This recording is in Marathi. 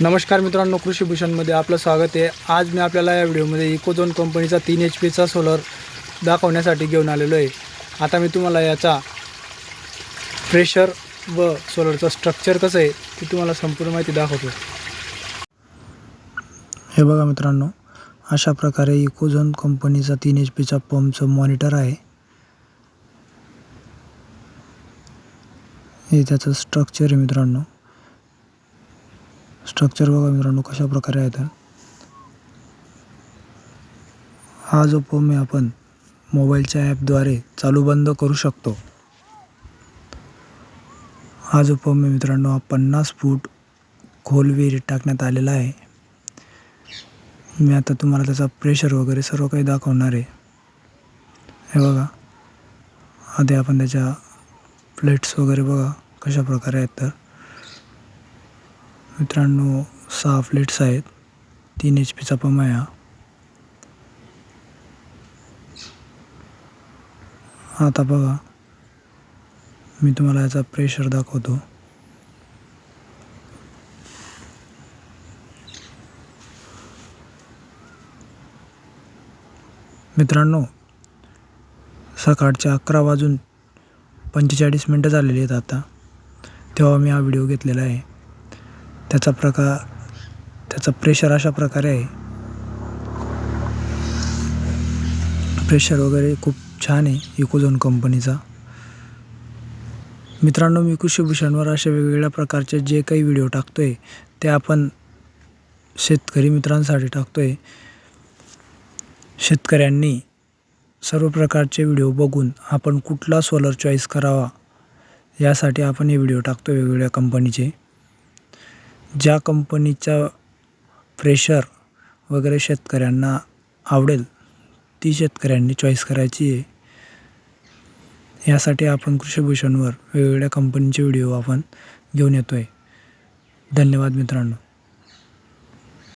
नमस्कार मित्रांनो कृषी भूषणमध्ये आपलं स्वागत आहे. आज मी आपल्याला या व्हिडिओमध्ये इकोझोन कंपनीचा तीन एच पीचा सोलर दाखवण्यासाठी घेऊन आलेलो आहे. आता मी तुम्हाला याचा प्रेशर व सोलरचं स्ट्रक्चर कसं आहे ते तुम्हाला संपूर्ण माहिती दाखवतो. हे बघा मित्रांनो अशा प्रकारे इकोझोन कंपनीचा तीन एच पीचा पंपचं मॉनिटर आहे. हे त्याचं स्ट्रक्चर आहे मित्रांनो. स्ट्रक्चर बघा मित्रांनो कशा प्रकारे आहे तर. हा जो पंप आहे आपण मोबाईलच्या ॲपद्वारे चालू बंद करू शकतो. हा जो पंप आहे मित्रांनो हा पन्नास फूट खोल विहिरीत टाकण्यात आलेला आहे. मी आता तुम्हाला त्याचा प्रेशर वगैरे सर्व काही दाखवणार आहे. हे बघा. आधी आपण त्याच्या प्लेट्स वगैरे बघा कशा प्रकारे आहेत तर. मित्रांनो सहा प्लेट्स आहेत. तीन एच पीचा पंप आहे हा आता बघा. मी तुम्हाला याचा प्रेशर दाखवतो. मित्रांनो सकाळच्या अकरा वाजून पंचेचाळीस मिनटं झालेली आहेत आता. तेव्हा मी हा व्हिडिओ घेतलेला आहे. त्याचा प्रकार त्याचा प्रेशर अशा प्रकारे आहे. प्रेशर वगैरे खूप छान आहे इकोझोन कंपनीचा मित्रांनो मी कृषीभूषणवर अशा वेगवेगळ्या प्रकारचे जे काही व्हिडिओ टाकतो आहे ते आपण शेतकरी मित्रांसाठी टाकतो आहे शेतकऱ्यांनी सर्व प्रकारचे व्हिडिओ बघून आपण कुठला सोलर चॉईस करावा यासाठी आपण हे व्हिडिओ टाकतो वेगवेगळ्या कंपनीचे ज्या कंपनीचा प्रेशर वगैरे शेतकऱ्यांना आवडेल ती शेतकऱ्यांनी चॉईस करायची आहे. यासाठी आपण कृषीभूषणवर वेगवेगळ्या कंपनीचे व्हिडिओ आपण घेऊन येतो आहे धन्यवाद मित्रांनो.